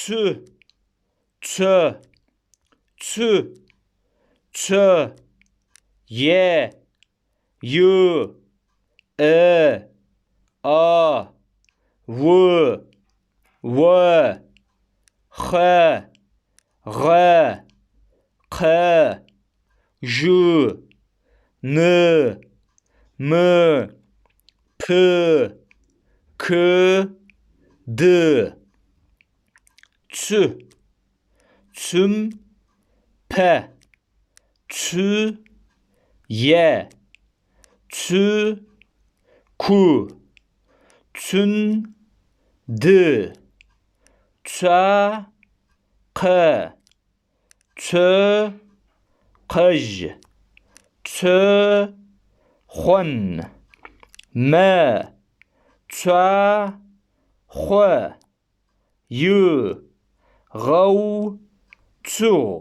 tse, tse, tse, tse, ye, e, a, re, qe, je, ne, me, peu, que, de. 츠, 춤, 패, 추, 예, 추, 구, 춘, 드, 차, 커, 츠, 커즈, 츠, 혼, 매, 차, 화, 유, Row 2.